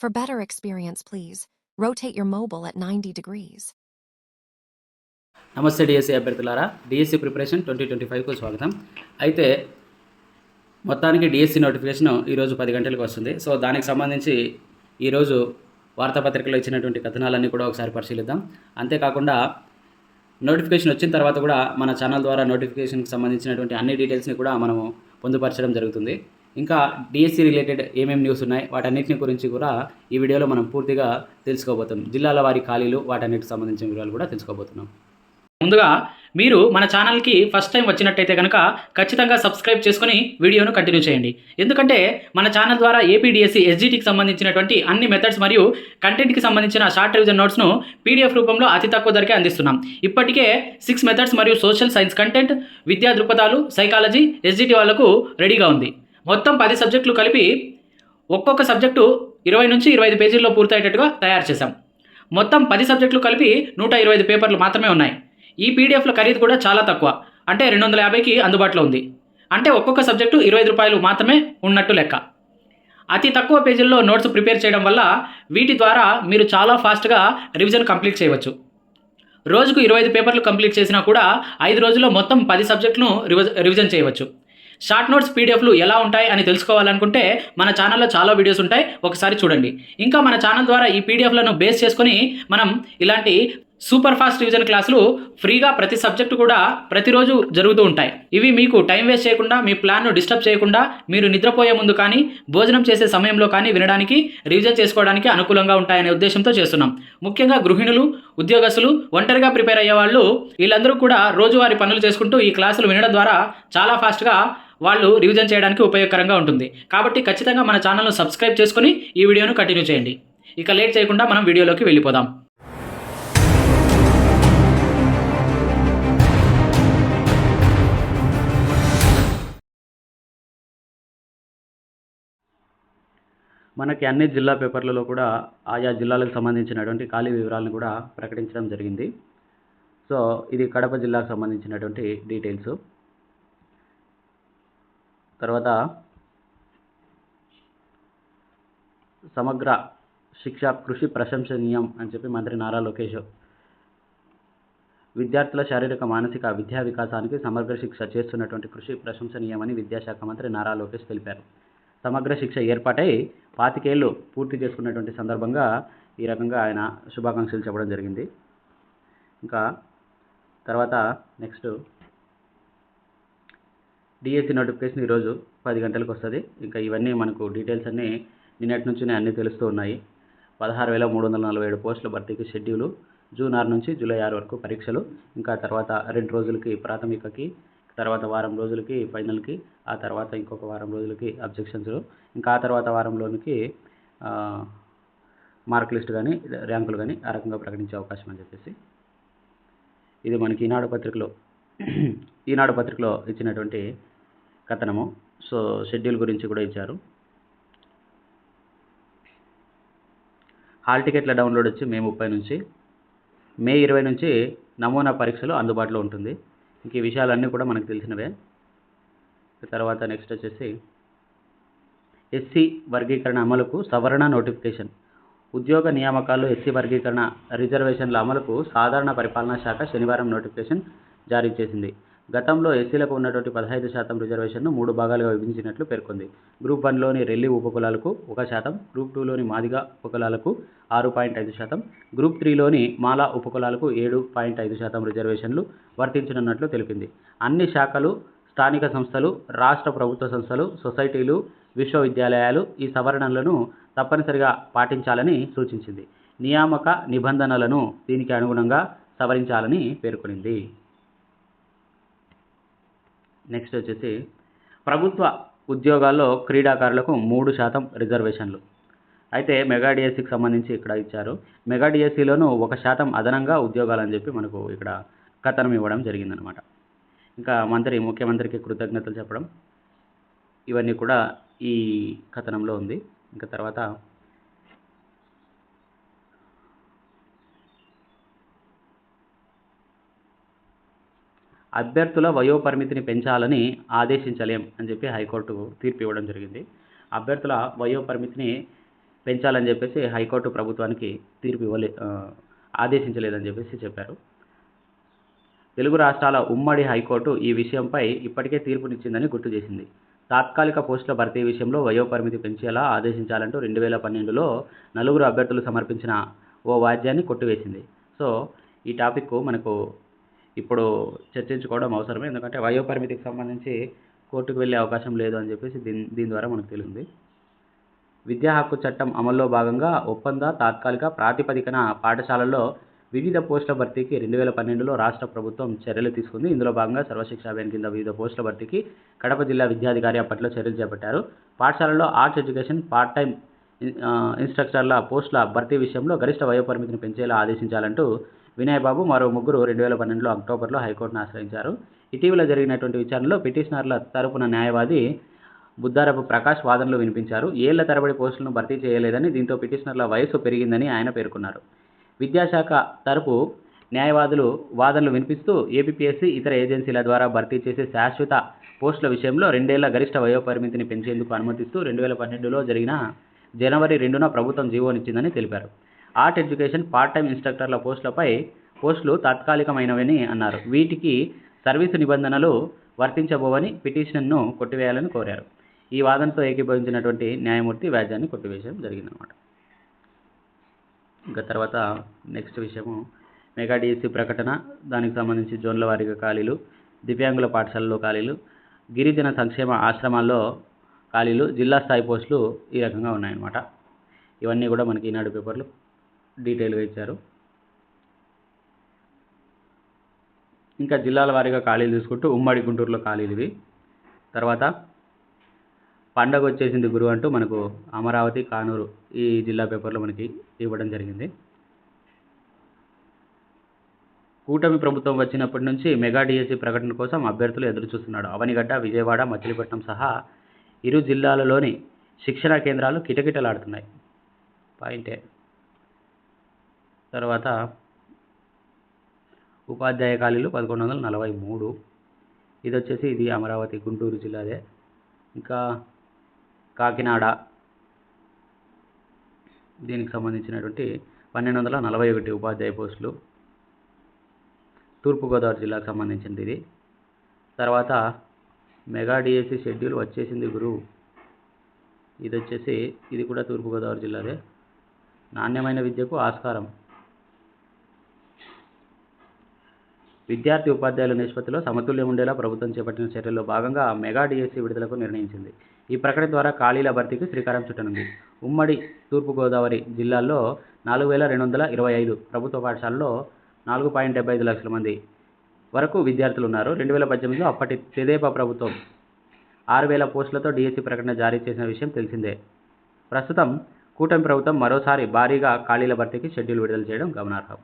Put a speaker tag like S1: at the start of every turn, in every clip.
S1: For better experience, please rotate your mobile at 90 degrees.
S2: నమస్తే D S C అభ్యర్థులారా. D S C preparation twenty twenty ఫైవ్కు స్వాగతం. అయితే మొత్తానికి DSC notification ఈరోజు పది గంటలకు వస్తుంది. సో దానికి సంబంధించి ఈరోజు వార్తాపత్రికలో ఇచ్చినటువంటి కథనాలన్నీ కూడా ఒకసారి పరిశీలిద్దాం. అంతేకాకుండా నోటిఫికేషన్ వచ్చిన తర్వాత కూడా మన ఛానల్ ద్వారా నోటిఫికేషన్కి సంబంధించినటువంటి అన్ని డీటెయిల్స్ని కూడా మనము పొందుపరచడం జరుగుతుంది. ఇంకా డిఎస్సి రిలేటెడ్ ఏమేమి న్యూస్ ఉన్నాయి వాటన్నిటిని గురించి కూడా ఈ వీడియోలో మనం పూర్తిగా తెలుసుకోబోతున్నాం. జిల్లాల వారి ఖాళీలు వాటన్నిటికి సంబంధించిన వివరాలు కూడా తెలుసుకోబోతున్నాం. ముందుగా మీరు మన ఛానల్కి ఫస్ట్ టైం వచ్చినట్టయితే కనుక ఖచ్చితంగా సబ్స్క్రైబ్ చేసుకుని వీడియోను కంటిన్యూ చేయండి. ఎందుకంటే మన ఛానల్ ద్వారా ఏపీడిఎస్సి ఎస్జిటికి సంబంధించినటువంటి అన్ని మెథడ్స్ మరియు కంటెంట్కి సంబంధించిన షార్ట్ రివిజన్ నోట్స్ను పీడిఎఫ్ రూపంలో అతి తక్కువ ధరకే అందిస్తున్నాం. ఇప్పటికే సిక్స్ మెథడ్స్ మరియు సోషల్ సైన్స్ కంటెంట్ విద్యా దృక్పథాలు సైకాలజీ ఎస్జిటి వాళ్ళకు రెడీగా ఉంది. మొత్తం పది సబ్జెక్టులు కలిపి ఒక్కొక్క సబ్జెక్టు ఇరవై నుంచి ఇరవై ఐదు పేజీల్లో పూర్తయ్యేటట్టుగా తయారు చేశాం. మొత్తం పది సబ్జెక్టులు కలిపి నూట ఇరవై ఐదు పేపర్లు మాత్రమే ఉన్నాయి. ఈ పీడిఎఫ్ల ఖరీదు కూడా చాలా తక్కువ. అంటే రెండు వందల యాభైకి అందుబాటులో ఉంది. అంటే ఒక్కొక్క సబ్జెక్టు ఇరవై ఐదు రూపాయలు మాత్రమే ఉన్నట్టు లెక్క. అతి తక్కువ పేజీల్లో నోట్స్ ప్రిపేర్ చేయడం వల్ల వీటి ద్వారా మీరు చాలా ఫాస్ట్గా రివిజన్ కంప్లీట్ చేయవచ్చు. రోజుకు ఇరవై ఐదు పేపర్లు కంప్లీట్ చేసినా కూడా ఐదు రోజుల్లో మొత్తం పది సబ్జెక్టును రివిజ రివిజన్ చేయవచ్చు. షార్ట్ నోట్స్ పీడిఎఫ్లు ఎలా ఉంటాయి అని తెలుసుకోవాలనుకుంటే మన ఛానల్లో చాలా వీడియోస్ ఉంటాయి. ఒకసారి చూడండి. ఇంకా మన ఛానల్ ద్వారా ఈ పీడిఎఫ్లను బేస్ చేసుకొని మనం ఇలాంటి సూపర్ ఫాస్ట్ రివిజన్ క్లాసులు ఫ్రీగా ప్రతి సబ్జెక్టు కూడా ప్రతిరోజు జరుగుతూ ఉంటాయి. ఇవి మీకు టైం వేస్ట్ చేయకుండా మీ ప్లాన్ను డిస్టర్బ్ చేయకుండా మీరు నిద్రపోయే ముందు కానీ భోజనం చేసే సమయంలో కానీ వినడానికి రివిజన్ చేసుకోవడానికి అనుకూలంగా ఉంటాయనే ఉద్దేశంతో చేస్తున్నాం. ముఖ్యంగా గృహిణులు ఉద్యోగస్తులు ఒంటరిగా ప్రిపేర్ అయ్యే వాళ్ళు వీళ్ళందరూ కూడా రోజువారీ పనులు చేసుకుంటూ ఈ క్లాసులు వినడం ద్వారా చాలా ఫాస్ట్గా వాళ్ళు రివిజన్ చేయడానికి ఉపయోగకరంగా ఉంటుంది. కాబట్టి ఖచ్చితంగా మన ఛానల్ను సబ్స్క్రైబ్ చేసుకొని ఈ వీడియోను కంటిన్యూ చేయండి. ఇక లేట్ చేయకుండా మనం వీడియోలోకి వెళ్ళిపోదాం. మనకి అన్ని జిల్లా పేపర్లలో కూడా ఆయా జిల్లాలకు సంబంధించినటువంటి ఖాళీ వివరాలను కూడా ప్రకటించడం జరిగింది. సో ఇది కడప జిల్లాకు సంబంధించినటువంటి డీటెయిల్స్ తర్వాత సమగ్ర శిక్ష కృషి ప్రశంసనీయం అని చెప్పి మంత్రి నారా లోకేష్ విద్యార్థుల శారీరక మానసిక విద్యా వికాసానికి సమగ్ర శిక్ష చేస్తున్నటువంటి కృషి ప్రశంసనీయమని విద్యాశాఖ మంత్రి నారా లోకేష్ తెలిపారు. సమగ్ర శిక్ష ఏర్పాటై పాతికేళ్ళు పూర్తి చేసుకున్నటువంటి సందర్భంగా ఈ రకంగా ఆయన శుభాకాంక్షలు చెప్పడం జరిగింది. ఇంకా తర్వాత నెక్స్ట్ డిఎస్సి నోటిఫికేషన్ ఈరోజు పది గంటలకు వస్తుంది. ఇంకా ఇవన్నీ మనకు డీటెయిల్స్ అన్నీ నిన్నటి నుంచినే అన్నీ తెలుస్తూ ఉన్నాయి. పదహారు వేల మూడు వందల నలభై ఏడు పోస్టుల భర్తీకి షెడ్యూలు. జూన్ ఆరు నుంచి జూలై ఆరు వరకు పరీక్షలు. ఇంకా తర్వాత రెండు రోజులకి ప్రాథమికకి తర్వాత వారం రోజులకి ఫైనల్కి ఆ తర్వాత ఇంకొక వారం రోజులకి అబ్జెక్షన్స్ ఇంకా ఆ తర్వాత వారంలోనికి మార్క్ లిస్ట్ కానీ ర్యాంకులు కానీ ఆ రకంగా ప్రకటించే అవకాశం అని చెప్పేసి ఇది మనకి ఈనాడు పత్రికలో ఈనాడు పత్రికలో ఇచ్చినటువంటి కథనము. సో షెడ్యూల్ గురించి కూడా ఇచ్చారు. హాల్ టికెట్ల డౌన్లోడ్ వచ్చి మే ముప్పై నుంచి మే ఇరవై నుంచి నమూనా పరీక్షలు అందుబాటులో ఉంటుంది. ఇంక ఈ విషయాలన్నీ కూడా మనకు తెలిసినవే. తర్వాత నెక్స్ట్ వచ్చేసి ఎస్సీ వర్గీకరణ అమలుకు సవరణ నోటిఫికేషన్. ఉద్యోగ నియామకాలు ఎస్సీ వర్గీకరణ రిజర్వేషన్ల అమలుకు సాధారణ పరిపాలనా శాఖ శనివారం నోటిఫికేషన్ జారీ చేసింది. గతంలో ఎస్సీలకు ఉన్నటువంటి పదహైదు శాతం రిజర్వేషన్ను మూడు భాగాలుగా విభజించినట్లు పేర్కొంది. గ్రూప్ వన్లోని రెల్లి ఉపకులాలకు ఒక శాతం గ్రూప్ టూలోని మాదిగ ఉపకులాలకు ఆరు పాయింట్ ఐదు శాతం గ్రూప్ త్రీలోని మాలా ఉపకులాలకు ఏడు పాయింట్ ఐదు శాతం రిజర్వేషన్లు వర్తించనున్నట్లు తెలిపింది. అన్ని శాఖలు స్థానిక సంస్థలు రాష్ట్ర ప్రభుత్వ సంస్థలు సొసైటీలు విశ్వవిద్యాలయాలు ఈ సవరణలను తప్పనిసరిగా పాటించాలని సూచించింది. నియామక నిబంధనలను దీనికి అనుగుణంగా సవరించాలని పేర్కొనింది. నెక్స్ట్ వచ్చేసి ప్రభుత్వ ఉద్యోగాల్లో క్రీడాకారులకు మూడు శాతం రిజర్వేషన్లు. అయితే మెగా డిఎస్సికి సంబంధించి ఇక్కడ ఇచ్చారు. మెగా డిఎస్సిలోనూ ఒక శాతం అదనంగా ఉద్యోగాలని చెప్పి మనకు ఇక్కడ కథనం ఇవ్వడం జరిగిందనమాట ఇంకా మంత్రి ముఖ్యమంత్రికి కృతజ్ఞతలు చెప్పడం. ఇవన్నీ కూడా ఈ కథనంలో ఉంది. ఇంకా తర్వాత అభ్యర్థుల వయోపరిమితిని పెంచాలని ఆదేశించలేం అని చెప్పి హైకోర్టు తీర్పు ఇవ్వడం జరిగింది. అభ్యర్థుల వయోపరిమితిని పెంచాలని చెప్పేసి హైకోర్టు ప్రభుత్వానికి తీర్పు ఇవ్వలే ఆదేశించలేదని చెప్పేసి చెప్పారు. తెలుగు రాష్ట్రాల ఉమ్మడి హైకోర్టు ఈ విషయంపై ఇప్పటికే తీర్పునిచ్చిందని గుర్తు చేసింది. తాత్కాలిక పోస్టుల భర్తీ విషయంలో వయోపరిమితి పెంచేలా ఆదేశించాలంటూ రెండు వేల పన్నెండులో నలుగురు అభ్యర్థులు సమర్పించిన ఓ వాద్యాన్ని కొట్టివేసింది. సో ఈ టాపిక్ మనకు ఇప్పుడు చర్చించుకోవడం అవసరమే. ఎందుకంటే వయోపరిమితికి సంబంధించి కోర్టుకు వెళ్ళే అవకాశం లేదు అని చెప్పేసి దీని దీని ద్వారా మనకు తెలిసింది విద్యా హక్కు చట్టం అమల్లో భాగంగా ఒప్పంద తాత్కాలిక ప్రాతిపదికన పాఠశాలల్లో వివిధ పోస్టుల భర్తీకి రెండు వేల పన్నెండులో రాష్ట్ర ప్రభుత్వం చర్యలు తీసుకుంది. ఇందులో భాగంగా సర్వశిక్ష అభియాన్ కింద వివిధ పోస్టుల భర్తీకి కడప జిల్లా విద్యాధికారి అప్పట్లో చర్యలు చేపట్టారు. పాఠశాలలో ఆర్ట్స్ ఎడ్యుకేషన్ పార్ట్ టైం ఇన్స్ట్రక్టర్ల పోస్టుల భర్తీ విషయంలో గరిష్ట వయోపరిమితిని పెంచేలా ఆదేశించాలంటూ వినయ్ బాబు మరో ముగ్గురు రెండు వేల పన్నెండులో అక్టోబర్లో హైకోర్టును ఆశ్రయించారు. ఇటీవల జరిగినటువంటి విచారణలో పిటిషనర్ల తరపున న్యాయవాది బుద్దారపు ప్రకాష్ వాదనలు వినిపించారు. ఏళ్ళ తరబడి పోస్టులను భర్తీ చేయలేదని దీంతో పిటిషనర్ల వయసు పెరిగిందని ఆయన పేర్కొన్నారు. విద్యాశాఖ తరపు న్యాయవాదులు వాదనలు వినిపిస్తూ ఏపీఎస్సీ ఇతర ఏజెన్సీల ద్వారా భర్తీ చేసే శాశ్వత పోస్టుల విషయంలో రెండేళ్ళ గరిష్ట వయోపరిమితిని పెంచేందుకు అనుమతిస్తూ రెండు వేల పన్నెండులో జరిగిన జనవరి రెండున ప్రభుత్వం జీవోనిచ్చిందని తెలిపారు. ఆర్ట్ ఎడ్యుకేషన్ పార్ట్ టైం ఇన్స్ట్రక్టర్ల పోస్టులపై పోస్టులు తాత్కాలికమైనవని అన్నారు. వీటికి సర్వీసు నిబంధనలు వర్తించబోవని పిటిషన్ను కొట్టివేయాలని కోరారు. ఈ వాదనతో ఏకీభవించినటువంటి న్యాయమూర్తి వ్యాజ్యాన్ని కొట్టివేయడం జరిగిందనమాట ఇంకా తర్వాత నెక్స్ట్ విషయము. మెగా డిఎస్సి ప్రకటన దానికి సంబంధించి జోన్ల వారీగా ఖాళీలు దివ్యాంగుల పాఠశాలలో ఖాళీలు గిరిజన సంక్షేమ ఆశ్రమాల్లో ఖాళీలు జిల్లా స్థాయి పోస్టులు ఈ రకంగా ఉన్నాయన్నమాట. ఇవన్నీ కూడా మనకి ఈనాడు పేపర్లు డీటెయిల్గా ఇచ్చారు. ఇంకా జిల్లాల వారీగా ఖాళీలు తీసుకుంటూ ఉమ్మడి గుంటూరులో ఖాళీలు ఇవి. తర్వాత పండగ వచ్చేసింది గురువు అంటూ మనకు అమరావతి కానూరు ఈ జిల్లా పేపర్లో మనకి ఇవ్వడం జరిగింది. కూటమి ప్రభుత్వం వచ్చినప్పటి నుంచి మెగా డిఎస్సి ప్రకటన కోసం అభ్యర్థులు ఎదురు చూస్తున్నాడు అవనిగడ్డ విజయవాడ మచిలీపట్నం సహా ఇరు జిల్లాలలోని శిక్షణా కేంద్రాలు కిటకిటలాడుతున్నాయి. పాయింటే తర్వాత ఉపాధ్యాయ ఖాళీలు పదకొండు వందల నలభై మూడు. ఇది వచ్చేసి ఇది అమరావతి గుంటూరు జిల్లాదే. ఇంకా కాకినాడ దీనికి సంబంధించినటువంటి పన్నెండు వందల నలభై ఒకటి ఉపాధ్యాయ పోస్టులు. తూర్పుగోదావరి జిల్లాకు సంబంధించింది ఇది. తర్వాత మెగా డిఎస్సి షెడ్యూల్ వచ్చేసింది గురు ఇది వచ్చేసి ఇది కూడా తూర్పుగోదావరి జిల్లాదే. నాణ్యమైన విద్యకు ఆస్కారం. విద్యార్థి ఉపాధ్యాయుల నిష్పత్తిలో సమతుల్యం ఉండేలా ప్రభుత్వం చేపట్టిన చర్యల్లో భాగంగా మెగా డిఎస్సి విడుదలకు నిర్ణయించింది. ఈ ప్రకటన ద్వారా ఖాళీల భర్తీకి శ్రీకారం చుట్టనుంది. ఉమ్మడి తూర్పుగోదావరి జిల్లాల్లో నాలుగు వేల రెండు వందల ఇరవై ఐదు ప్రభుత్వ పాఠశాలలో నాలుగు పాయింట్ డెబ్బై ఐదు లక్షల మంది వరకు విద్యార్థులు ఉన్నారు రెండు వేల పద్దెనిమిదిలో అప్పటి తెదేపా ప్రభుత్వం ఆరు వేల పోస్టులతో డిఎస్సి ప్రకటన జారీ చేసిన విషయం తెలిసిందే. ప్రస్తుతం కూటమి ప్రభుత్వం మరోసారి భారీగా ఖాళీల భర్తీకి షెడ్యూల్ విడుదల చేయడం గమనార్హం.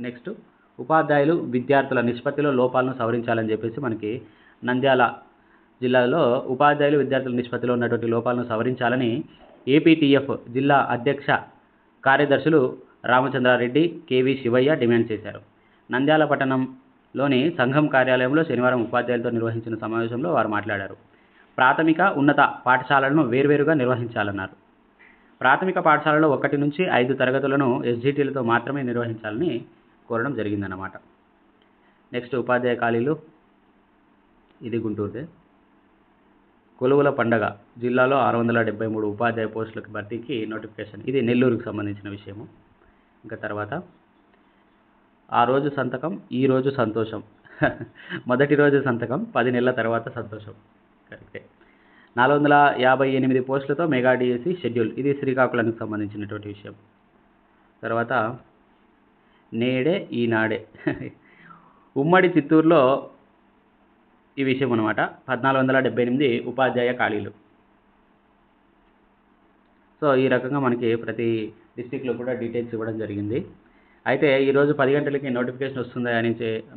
S2: నెక్స్ట్ ఉపాధ్యాయులు విద్యార్థుల నిష్పత్తిలో లోపాలను సవరించాలని చెప్పేసి మనకి నంద్యాల జిల్లాలో ఉపాధ్యాయులు విద్యార్థుల నిష్పత్తిలో ఉన్నటువంటి లోపాలను సవరించాలని ఏపీటీఎఫ్ జిల్లా అధ్యక్ష కార్యదర్శులు రామచంద్రారెడ్డి కేవీ శివయ్య డిమాండ్ చేశారు. నంద్యాల పట్టణంలోని సంఘం కార్యాలయంలో శనివారం ఉపాధ్యాయులతో నిర్వహించిన సమావేశంలో వారు మాట్లాడారు. ప్రాథమిక ఉన్నత పాఠశాలలను వేర్వేరుగా నిర్వహించాలన్నారు. ప్రాథమిక పాఠశాలలో ఒకటి నుంచి ఐదు తరగతులను ఎస్జిటీలతో మాత్రమే నిర్వహించాలని కోరడం జరిగిందన్నమాట. నెక్స్ట్ ఉపాధ్యాయ ఖాళీలు. ఇది గుంటూరుదే. కొలువుల పండగ. జిల్లాలో ఆరు వందల డెబ్బై మూడు ఉపాధ్యాయ పోస్టులకు భర్తీకి నోటిఫికేషన్ ఇది నెల్లూరుకు సంబంధించిన విషయము. ఇంకా తర్వాత ఆ రోజు సంతకం ఈ రోజు సంతోషం. మొదటి రోజు సంతకం పది నెలల తర్వాత సంతోషం. కరెక్టే నాలుగు వందల యాభై ఎనిమిది పోస్టులతో మెగా డిఎస్సి షెడ్యూల్. ఇది శ్రీకాకుళానికి సంబంధించినటువంటి విషయం. తర్వాత నేడే ఈనాడే. ఉమ్మడి చిత్తూరులో ఈ విషయం అనమాట పద్నాలుగు వందల డెబ్బై ఎనిమిది ఉపాధ్యాయ ఖాళీలు. సో ఈ రకంగా మనకి ప్రతి డిస్టిక్లో కూడా డీటెయిల్స్ ఇవ్వడం జరిగింది. అయితే ఈరోజు పది గంటలకి నోటిఫికేషన్ వస్తుంది అని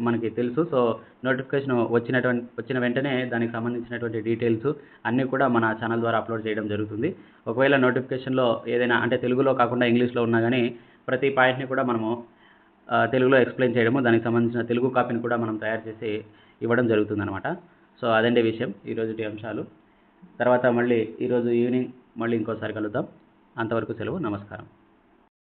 S2: మనకి తెలుసు. సో నోటిఫికేషన్ వచ్చినటువంటి వచ్చిన వెంటనే దానికి సంబంధించినటువంటి డీటెయిల్స్ అన్నీ కూడా మన ఛానల్ ద్వారా అప్లోడ్ చేయడం జరుగుతుంది. ఒకవేళ నోటిఫికేషన్లో ఏదైనా అంటే తెలుగులో కాకుండా ఇంగ్లీష్లో ఉన్నా కానీ ప్రతి పాయింట్ని కూడా మనము తెలుగులో ఎక్స్ప్లెయిన్ చేయడము దానికి సంబంధించిన తెలుగు కాపీని కూడా మనం తయారు చేసి ఇవ్వడం జరుగుతుందనమాట సో అదండి విషయం ఈరోజుటి అంశాలు. తర్వాత మళ్ళీ ఈరోజు ఈవినింగ్ మళ్ళీ ఇంకోసారి కలుద్దాం. అంతవరకు సెలవు నమస్కారం.